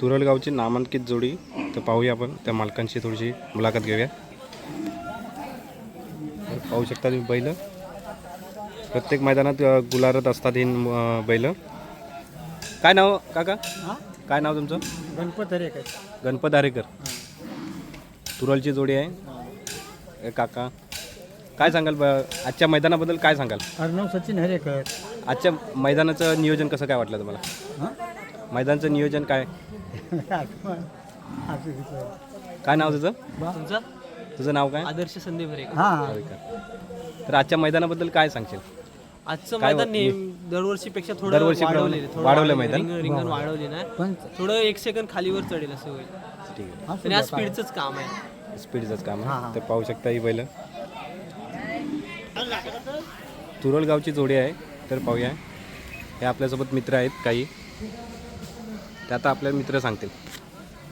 तुरलगावची नामांकित जोडी तर पाहूया आपण. त्या मालकांची थोडीशी मुलाखत घेऊया. पाहू शकता तुम्ही बैल. प्रत्येक मैदानात गुलारत असतात ही बैल. काय नाव काका? काय नाव तुमचं? गणपत हरे काय गणपत आरेकर तुरलची जोडी आहे. काका. काय सांगाल ब- आजच्या मैदानाबद्दल काय सांगाल? अर्णव सचिन हरेकर. आजच्या मैदानाचं नियोजन कसं काय वाटलं तुम्हाला? मैदानाचं नियोजन काय. काय नाव तुझं. तुमचा? तुझं नाव काय? आदर्श संदीप हां. तर आजच्या मैदानाबद्दल काय सांगशील? आजचं काय मैदान नेहमी दरवर्षीपेक्षा थोडं दरवर्षीप्रमाणे वाढवलेलं आहे. थोडं वाढवलं वाढवलं. मैदान? रिंगण रिंगण वाढवली ना पण थोडं एक सेकंद खालीवर चढेल असं होईल. ठीक आहे. असू आणि द्या आज स्पीडचंच काम आहे. स्पीडचंच काम हां, आहे. तर पाहू शकता ही बैल. तुरलगावची जोडी आहे. तर पाहूया. हे आपल्यासोबत मित्र आहेत काही. ते आता आपले मित्र सांगतील.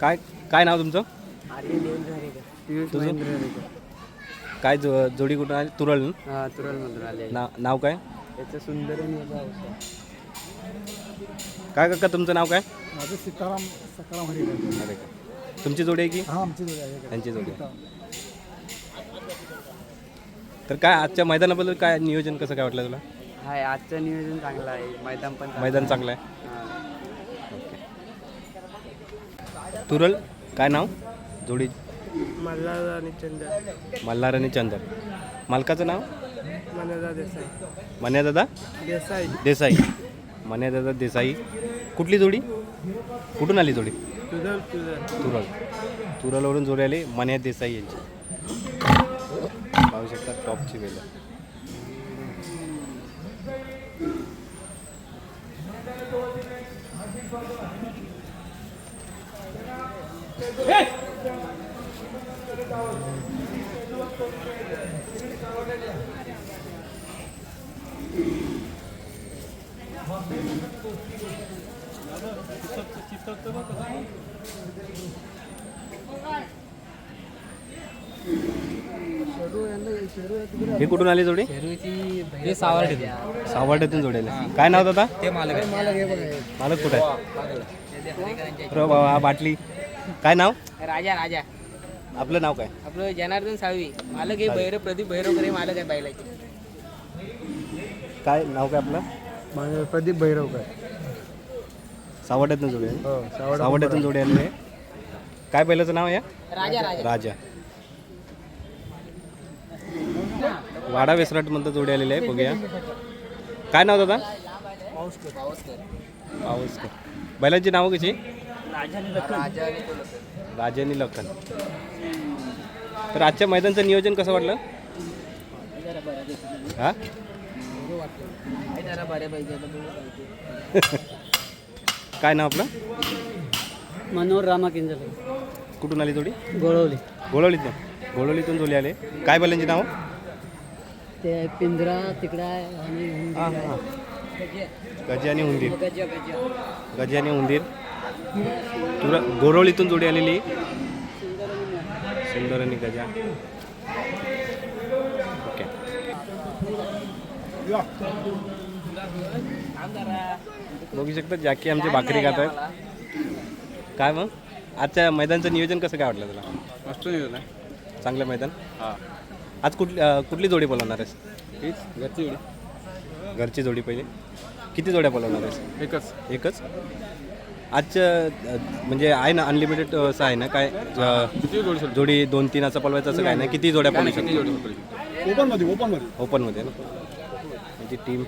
काय काय नाव तुमचं? तुझं? काय जो जोडी कुठं आहे? तुरळ ना? तुरल आले ना नाव काय? त्याचं सुंदर काय काका तुमचं नाव काय? माझं सीताराम सकाराम हरेकर. अरे का तुमची जोडी आहे की? हा आमची जोडी आहे? त्यांची जोडी आहे. तर काय आजच्या मैदानाबद्दल काय नियोजन कसं काय वाटलं तुला? हाय आजचं नियोजन चांगलं आहे. मैदान पण मैदान चांगलं आहे. तुरल काय नाव? जोडी मल्हार आणि चंद्र. मल्हार आणि चंदर. मालकाचं नाव? मनादा देसाई. मन्यादादा? देसाई. देसाई. मन्यादादा देसाई. कुठली जोडी? कुठून आली जोडी? तुझं तुझं तुरल. तुरलवरून जोडी आली मन्या देसाई यांची. पाहू शकता टॉपची वेल. हे कुठून आली जोडी? हे सावर्डे सावर्ड्यातून जोडी आली काय नाव दादा? ते मालक मालक कुठे आहे? बरं बाबा, बाटली. काय नाव? राजा राजा. आपलं नाव काय? आपलं जनार्दन साळवी. मालक हे भैरव प्रदीप भैरवकर हे मालक आहे बैलाचे. काय नाव काय आपलं? माझं प्रदीप भैरवकर सावर्ड्यातून जोडी हो सावड सावर्ड्यातून जोडी आली आहे. काय बैलाचं नाव आहे या? राजा राजा. राजा. वाडा वेसराट म्हणतं जोडी आलेली आहे बघूया. काय नाव दादा? पावसकर बैलांची नावं कशी? राजा राजा आणि लखन. तर आजच्या मैदानचं नियोजन कसं वाटलं? हा? जरा बरे पाहिजे आता बघू काय नाव आपलं? मनोहर रामा किंजल. कुठून आली जोडी? गोळवली. गोळवलीतून. गोळवलीतून जोडी आले. काय बैलांची नाव? ते पिंजरा तिकडा आहे आणि गजी आणि उंदीर गजी आणि उंदीर तुरा गोरवलीतून जोडी आलेली. सुंदर आणि गजा. ओके. बघू शकता जॅकी आमची भाकरी खात आहेत. काय मग? आजच्या मैदानचं नियोजन कसं काय वाटलं तुला? मस्त नियोजन आहे. चांगलं मैदान? हां. आज कुठली कुठली जोडी बोलवणार आहेस? हीच घरची एवढी घरची जोडी पहिले. किती जोड्या बोलवणार आहेस? एकच. एकच? आजचं अं, म्हणजे आहे ना अनलिमिटेड असं आहे ना काय अं, जोडी दोन तीन असं पळवायचं असं काय नाही. किती जोड्या किती शकतो? जोडी सोडली ओपनमध्ये ओपनमध्ये ओपनमध्ये ना. म्हणजे टीम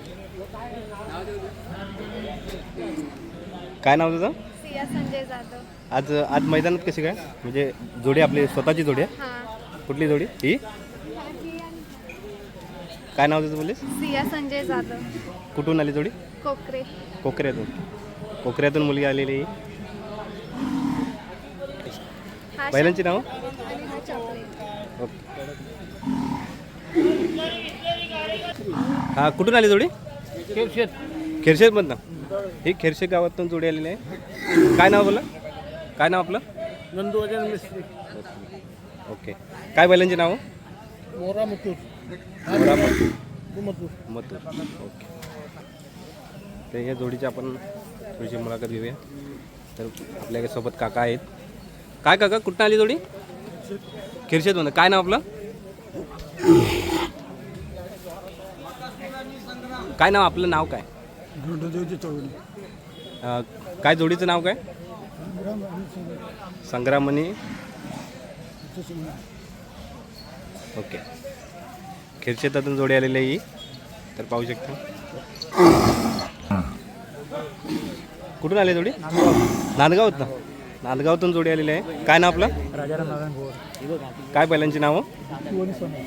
काय नाव तुझं? सिया संजय जाधव. आज आज मैदानात कशी काय? म्हणजे जोडी आपली स्वतःची जोडी आहे? हां. कुठली जोडी? ही? काय नाव तुझं बोललीस? सिया संजय जाधव. कुठून आली जोडी? कोकरे. कोकऱ्यातून कोकऱ्यातून मुलगी आलेली हा बैलांची नाव? हा हा कुठून आली जोडी? खेरशेदमधनं ही खेरशेद गावातून जोडी आलेली आहे. काय नाव बोला? काय नाव आपलं? नंदू मिस्त्री. ओके. काय बैलांची नाव? मोरा मुतूर मोरा मथुर. मथूर. मथुर. ओके. ते या जोडीची आपण थोडीशी मुलाखत घेऊया. तर आपल्यासोबत काका आहेत. काय काका कुठं आली जोडी? खिरशेतमधून. काय नाव आपलं? काय नाव आपलं नाव काय? अं, काय जोडीचं नाव काय? संग्रामणी ओके. खिरशेतातून जोडी आलेली आहे ही. तर पाहू शकता. कुठून आले जोडी? नांदगावात ना नांदगावातून जोडी आलेली आहे. काय नाव आपलं? राजाराम नारायण गोवर काय बैलांची नावं? तू आणि सोन्या.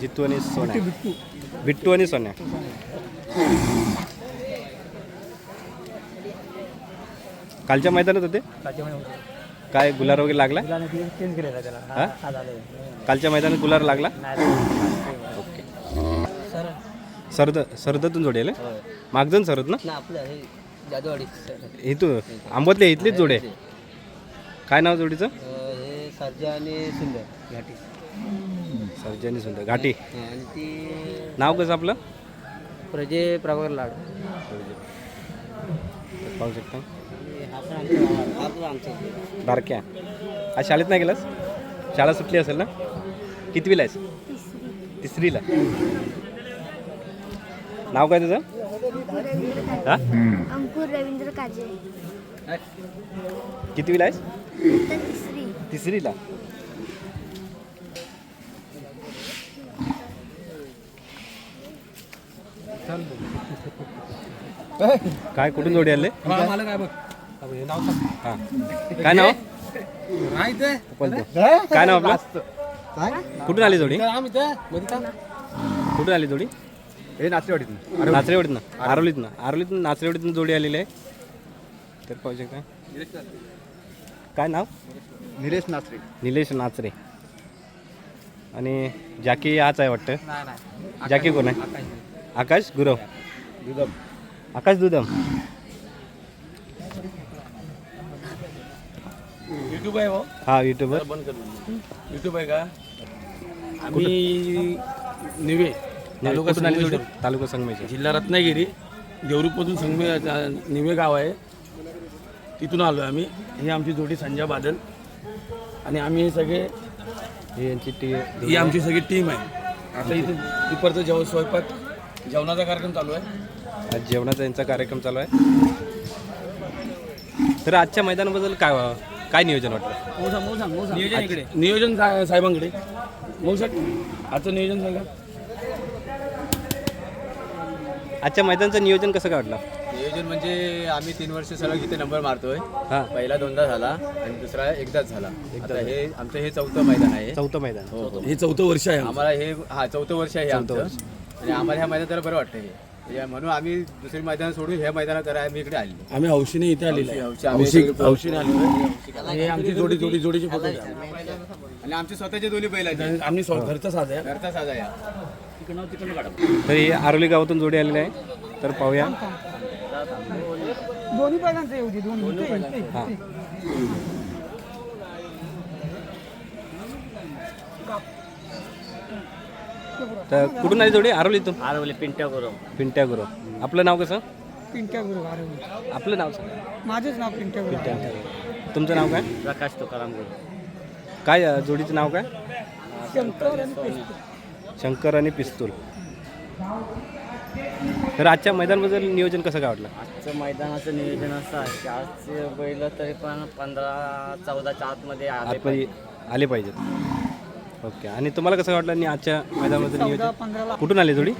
जित्तू आणि सोन्या. बिट्टू बिट्टू आणि सोन्या. कालच्या मैदानात होते? काय गुलार वगैरे लागला? हा? कालच्या मैदानात गुलार लागला? ओके. सरद सरदतून जोडी आले? मागजन सरद ना? ना आपलं हे जादूवाडी. इथून? आंबोतल्या इथलीच जोडी? आहे काय नाव जोडीचं? हे सर्जा आणि सुंदर घाटी. सर्जनी सुंदर घाटी. आणि ती नाव कसं आपलं? प्रजे प्रभाकर लाड. पाहू शकता. बारक्या. आज शाळेत नाही गेलास? शाळा सुटली असेल ना? कितवीला आहेस? तिसरीला. नाव काय तुझं? हा? काजे अंकुर रवींद्र काजे. कितवीला आहेस? तर तिसरी. तिसरीला. काय कुठून जोडी आले हा. काय नाव? बोलतो. काय नाव आपलं? कुठून आली जोडी? कुठून आली जोडी? हे नाचरेवाडीतून. नाचरेवाडीतनं. आरोलीतनं आरोलीतनं नाचरेवाडीतनं जोडी आलेली आहे. तर पाहू शकता. काय नाव? निलेश नाचरे. निलेश नाचरे. आणि जॅकी हाच आहे वाटतं? जॅकी कोण आहे? आकाश. गुरव. दुधम. आकाश दुदम युट्यूब आहे भाऊ. हा युट्यूबर बंद कर युट्यूब आहे का? आम्ही निवे. तालुका कुठून आली जोडी संगमेश्वर, तालुका संगमेश्वर. जिल्हा रत्नागिरी देवरूखमधून संगमे निवे गाव आहे. तिथून आलो आम्ही. ही आमची जोडी संजय बादल. आणि आम्ही हे सगळे ही यांची टी ही आमची सगळी टीम आहे. आता इथे दुपारचं जेवण स्वयंपाक जेवणाचा कार्यक्रम चालू आहे. आज जेवणाचा यांचा कार्यक्रम चालू आहे. तर आजच्या मैदानाबद्दल काय काय नियोजन वाटलं नियोजन इकडे. नियोजन सा- साहेबांकडे. मग सर आजचं नियोजन सांगा. आजच्या मैदानाचं नियोजन कसं काय वाटलं? नियोजन म्हणजे आम्ही तीन वर्ष सलग इथे नंबर मारतोय. हां. पहिला दोनदा झाला आणि दुसरा एकदाच झाला. आता हे आमचं हे चौथं मैदान आहे. चौथं मैदान. हो हो. हे चौथं वर्ष आहे आमचं. आम्हाला हे हा चौथं वर्ष आहे आमचं. वर्ष. आणि आम्हाला ह्या मैदानात बरं वाटतं हे या- म्हणून आम्ही दुसरी मैदान सोडून ह्या मैदानात करायला आम्ही इकडे आलो आम्ही हौशीने इथे आलेलो आहे. हौशी- आम्ही हौशी सगळे- हौशीने आलेलो आहे. हे आमची जोडी जोडी जोडीचे फोटो. आणि आमचे स्वतःचे दोन्ही बैल आहेत. आम्ही स्व- घरचा साधा आहे. घरचा साधा या तर ही आरोली गावातून जोडी आलेली आहे. तर पाहूया. दोन्ही बैलांचे येऊ दे दोन्ही. हां. तर कुठून आली जोडी? आरोलीतून? आरवले पिंट्या करू पिंट्या गुरु आपलं नाव कसं? पिंट्या गुरु आरवली आपलं नाव सांग. माझंच नाव पिंट्या गुरु तुमचं नाव काय? प्रकाश तुकाराम गुरु. काय अं, जोडीचं नाव काय? शंकर आणि. शंकर आणि पिस्तूल. तर आजच्या मैदानाबद्दल नियोजन कसं काय वाटलं? आजचं मैदानाचं नियोजन असं आहे की आजचे बैल तरी पण पंधरा चौदाच्या आतमध्ये आले आतमध्ये आले पाहिजेत. ओके. आणि तुम्हाला कसं वाटलं आणि आजच्या मैदानाबद्दल नियोजन? कुठून आले जोडी?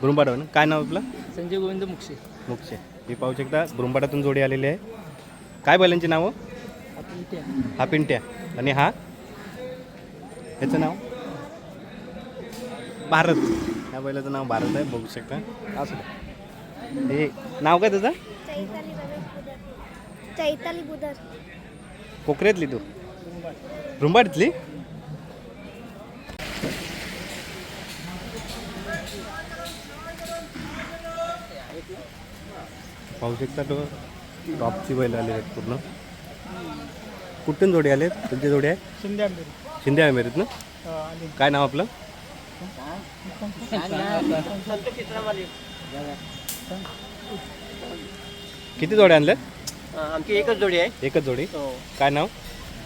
ब्रुंबाडवरून. काय नाव आपलं? संजय गोविंद मुक्षे. मुक्षे. मी पाहू शकता ब्रुंबाडातून जोडी आलेली आहे. काय बैलांची नावं? हा पिंट्या. आणि हा? याचं नाव? भारत. या बैलाचं नाव भारत आहे बघू शकता. असू द्या. हे नाव काय त्याचं? चैताली कोकऱ्यातली तू. रुंबाडीतली? पाहू शकता तो. टॉपची बैल आले आहेत पूर्ण. कुठून जोडी आले तुमची जोडी आहे शिंदे आंबेरी. शिंदे अमेरित ना. काय नाव आपलं? किती जोड्या आणल्यात आमची एकच जोडी आहे. एकच जोडी. हो. काय नाव?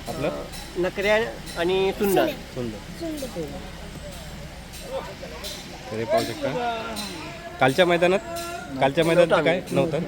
आपलं? नकऱ्या आणि सुंदर. सुंदर. तर हे पाहू शकता. कालच्या मैदानात कालच्या मैदानात काय नव्हतं.